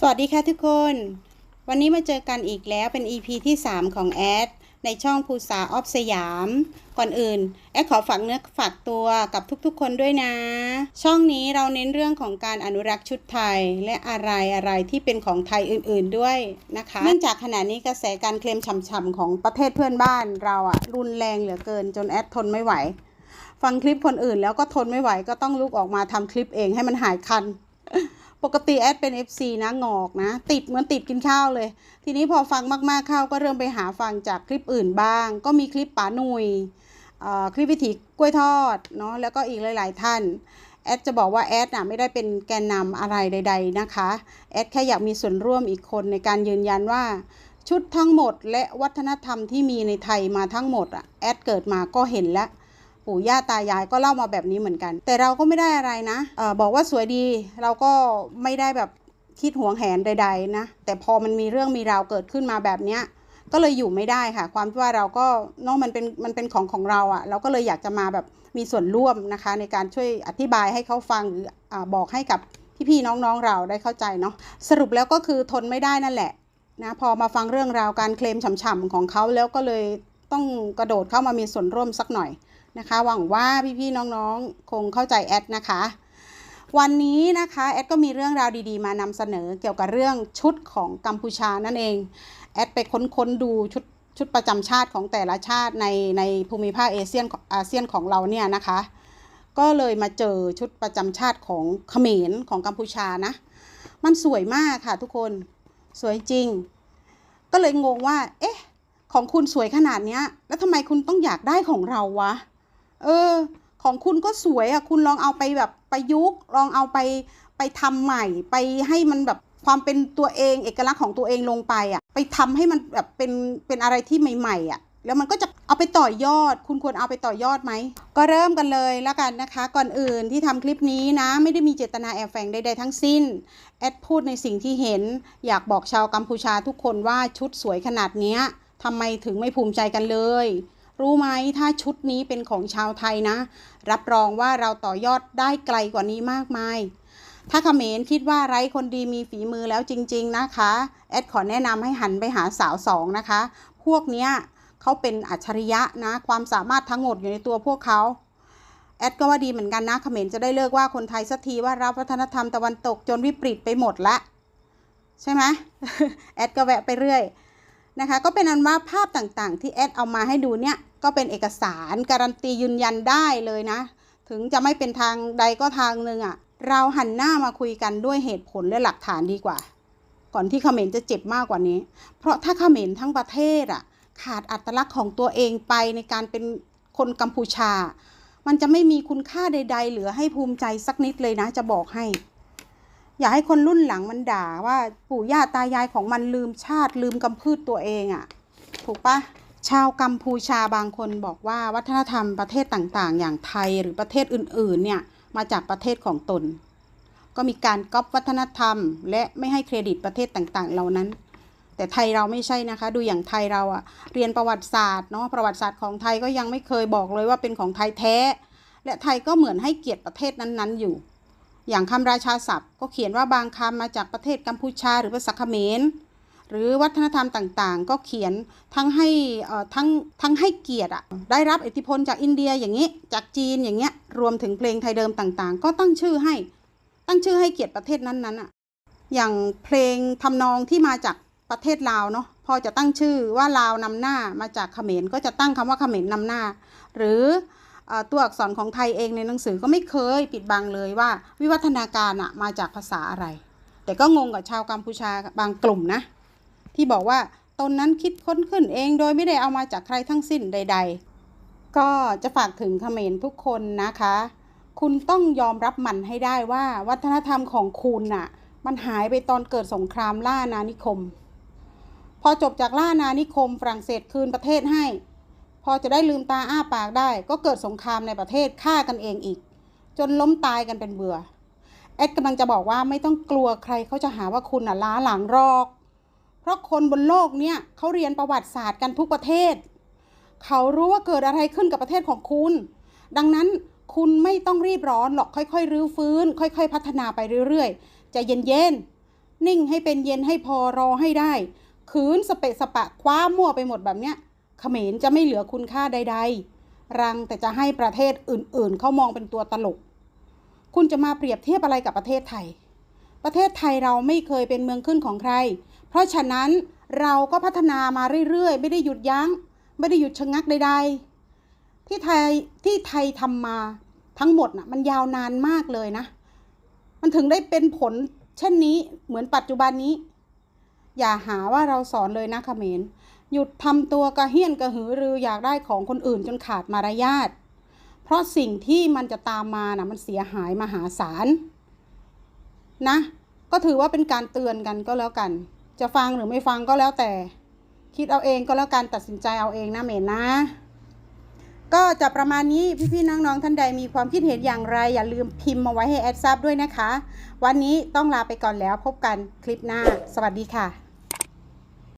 สวัสดีค่ะทุกคน วันนี้มาเจอกันอีกแล้วเป็น EP ที่ 3 ของแอด ในช่องภูษาออฟสยาม ก่อนอื่น แอดขอฝากเนื้อฝากตัวกับทุกๆคนด้วยนะ ช่องนี้เราเน้นเรื่องของการอนุรักษ์ชุดไทย และอะไรอะไรที่เป็นของไทยอื่นๆด้วยนะคะ เนื่องจากขณะนี้กระแสการเคลมฉ่ำๆของประเทศเพื่อนบ้านเราอะรุนแรงเหลือเกินจนแอดทนไม่ไหว ฟังคลิปคนอื่นแล้วก็ทนไม่ไหวก็ต้องลุกออกมาทำคลิปเองให้มันหายคัน ปกติแอดเป็น FC นะงอกนะ ติดเหมือนติดกินข้าวเลย ทีนี้พอฟังมากๆเข้าก็เริ่มไปหาฟังจากคลิปอื่นบ้าง ก็มีคลิปป๋าหนุยคลิปวิถีกล้วยทอดเนาะแล้วก็อีกหลาย ๆ ท่านแอดจะบอกว่าแอดน่ะไม่ได้เป็นแกนนำอะไรใด ๆนะคะแอดแค่อยากมีส่วนร่วมอีกคนในการยืนยันว่า ชุดทั้งหมดและวัฒนธรรมที่มีในไทยมาทั้งหมดอะแอดเกิดมาก็เห็นแล้ว ปู่ย่าตายายก็เล่ามาแบบนี้เหมือนกัน แต่เราก็ไม่ได้อะไรนะออบอกว่าสวยดีเราก็ไม่ได้แบบคิดหวงแหนใด ๆ นะ แต่พอมันมีเรื่องมีราวเกิดขึ้นมาแบบเนี้ยก็เลยอยู่ไม่ได้ค่ะ ความที่ว่าเราก็เนอะมันเป็นมันเป็นของของเราอะ่ะ เราก็เลยอยากจะมาแบบมีส่วนร่วมนะคะ ในการช่วยอธิบายให้เขาฟังหรืออบอกให้กับพี่ๆน้องๆเราได้เข้าใจเนาะสรุปแล้วก็คือทนไม่ได้นั่นแหละนะพอมาฟังเรื่องราวการเคลมฉ่ำๆของเขาแล้วก็เลยต้องกระโดดเข้ามามีส่วนร่วมสักหน่อย นะคะ หวังว่าพี่ๆน้องๆ คงเข้าใจแอดนะคะ วันนี้นะคะแอดก็มีเรื่องราวดีๆ มานำเสนอเกี่ยวกับเรื่องชุดของกัมพูชานั่นเองแอดไปค้นๆดูชุดชุดประจำชาติของแต่ละชาติในในภูมิภาคเอเชียนอาเซียนของเราเนี่ยนะคะ ก็เลยมาเจอชุดประจำชาติของเขมรของกัมพูชานะ มันสวยมากค่ะทุกคนสวยจริง ก็เลยงงว่า เอ๊ะ ของคุณสวยขนาดนี้แล้วทำไมคุณต้องอยากได้ของเราวะ เออ ของคุณก็สวยอะ คุณลองเอาไปแบบประยุกต์ ลองเอาไปไปทำใหม่ ไปให้มันแบบความเป็นตัวเอง เอกลักษณ์ของตัวเองลงไปอะ ไปทำให้มันแบบเป็นเป็นอะไรที่ใหม่ๆอะแล้วมันก็จะเอาไปต่อยอด คุณควรเอาไปต่อยอดไหม ก็เริ่มกันเลยแล้วกันนะคะ ก่อนอื่นที่ทำคลิปนี้นะ ไม่ได้มีเจตนาแอบแฝงใดๆทั้งสิ้น แอดพูดในสิ่งที่เห็น อยากบอกชาวกัมพูชาทุกคนว่าชุดสวยขนาดเนี้ยทำไมถึงไม่ภูมิใจกันเลย รู้ไหมถ้าชุดนี้เป็นของชาวไทยนะ รับรองว่าเราต่อยอดได้ไกลกว่านี้มากมาย ถ้าเขมรคิดว่าไร้คนดีมีฝีมือแล้วจริง ๆนะคะ แอดขอแนะนำให้หันไปหาสาวสองนะคะ พวกเนี้ยเขาเป็นอัจฉริยะนะ ความสามารถทั้งหมดอยู่ในตัวพวกเขาแอดก็ว่าดีเหมือนกันนะเขมรจะได้เลิกว่าคนไทยสักทีว่ารับวัฒนธรรมตะวันตกจนวิปริตไปหมดละใช่ไหมแอดก็แวะไปเรื่อย นะคะ ก็เป็นอันว่าภาพต่างๆ ที่แอดเอามาให้ดูเนี่ยก็เป็นเอกสารการันตียืนยันได้เลยนะ ถึงจะไม่เป็นทางใดก็ทางหนึ่งอะ่ะ เราหันหน้ามาคุยกันด้วยเหตุผลและหลักฐานดีกว่า ก่อนที่เขมรจะเจ็บมากกว่านี้ เพราะถ้าเขมรทั้งประเทศอะ ขาดอัตลักษณ์ของตัวเองไปในการเป็นคนกัมพูชา มันจะไม่มีคุณค่าใด ๆ เหลือให้ภูมิใจสักนิดเลยนะจะบอกให้ อย่าให้คนรุ่นหลังมันด่าว่าปู่ย่าตายายของมันลืมชาติลืมกำพืชตัวเองอะ่ะ ถูกปะชาวกัมพูชาบางคนบอกว่าวัฒนธรรมประเทศต่างๆ อย่างไทยหรือประเทศอื่นๆเนี่ยมาจากประเทศของตน ก็มีการก๊อปวัฒนธรรม และไม่ให้เครดิตประเทศต่างๆ เหล่านั้น แต่ไทยเราไม่ใช่นะคะ ดูอย่างไทยเราอะเรียนประวัติศาสตร์เนาะประวัติศาสตร์ของไทยก็ยังไม่เคยบอกเลยว่าเป็นของไทยแท้ และไทยก็เหมือนให้เกียรติประเทศนั้นๆอยู่ อย่างคำราชาศัพท์ก็เขียนว่าบางคำมาจากประเทศกัมพูชาหรือภาษาเขมรหรือวัฒนธรรมต่างๆ ก็เขียนทั้งให้ทั้งทั้งให้เกียรติอะได้รับอิทธิพลจากอินเดียอย่างนี้จากจีนอย่างเงี้ยรวมถึงเพลงไทยเดิมต่างๆ ก็ตั้งชื่อให้ตั้งชื่อให้เกียรติประเทศนั้นๆอะอย่างเพลงทำนองที่มาจากประเทศลาวเนาะพอจะตั้งชื่อว่าลาวนำหน้ามาจากเขมรก็จะตั้งคำว่าเขมรนำหน้า หรือ ตัวอักษรของไทยเองในหนังสือก็ไม่เคยปิดบังเลยว่า วิวัฒนาการอะมาจากภาษาอะไร แต่ก็งงกับชาวกัมพูชาบางกลุ่มนะ ที่บอกว่าตนนั้นคิดค้นขึ้นเองโดยไม่ได้เอามาจากใครทั้งสิ้นใด ๆ ก็จะฝากถึงเขมรทุกคนนะคะ คุณต้องยอมรับมันให้ได้ว่าวัฒนธรรมของคุณน่ะ มันหายไปตอนเกิดสงครามล่านานิคม พอจบจากล่านานิคมฝรั่งเศสคืนประเทศให้ อจะได้ลืมตาอ้าปากได้ ก็เกิดสงครามในประเทศฆ่ากันเองอีก จนล้มตายกันเป็นเบื่อแอดกำลังจะบอกว่าไม่ต้องกลัวใครเขาจะหาว่าคุณน่ะล้าหลังรอก เพราะคนบนโลกเนี่ยเขาเรียนประวัติศาสตร์กันทุกประเทศ เขารู้ว่าเกิดอะไรขึ้นกับประเทศของคุณ ดังนั้นคุณไม่ต้องรีบร้อนหรอกค่อยๆ รื้อฟื้น ค่อย ๆ พัฒนาไปเรื่อยๆใจเย็นๆนิ่งให้เป็นเย็นให้พอรอให้ได้คืนสเปะสปะคว้ามั่วไปหมดแบบเนี้ย เขมรจะไม่เหลือคุณค่าใด ๆ รังแต่จะให้ประเทศอื่นๆ เขามองเป็นตัวตลก คุณจะมาเปรียบเทียบอะไรกับประเทศไทย ประเทศไทยเราไม่เคยเป็นเมืองขึ้นของใคร เพราะฉะนั้นเราก็พัฒนามาเรื่อยๆ ไม่ได้หยุดยัง้ง ไม่ได้หยุดชะงักใด ๆ ที่ไทยที่ไทยทำมาทั้งหมดน่ะมันยาวนานมากเลยนะ มันถึงได้เป็นผลเช่นนี้เหมือนปัจจุบันนี้ อย่าหาว่าเราสอนเลยนะเขมร หยุดทำตัวกระเฮี้ยนกระหือรืออยากได้ของคนอื่นจนขาดมารยาทเพราะสิ่งที่มันจะตามมานะมันเสียหายมหาศาลนะ ก็ถือว่าเป็นการเตือนกันก็แล้วกัน จะฟังหรือไม่ฟังก็แล้วแต่ คิดเอาเองก็แล้วกันตัดสินใจเอาเองนะเมนนะ ก็จะประมาณนี้พี่ๆน้องๆท่านใดมีความคิดเห็นอย่างไร อย่าลืมพิมพ์มาไว้ให้แอดทราบด้วยนะคะ วันนี้ต้องลาไปก่อนแล้วพบกันคลิปหน้า สวัสดีค่ะ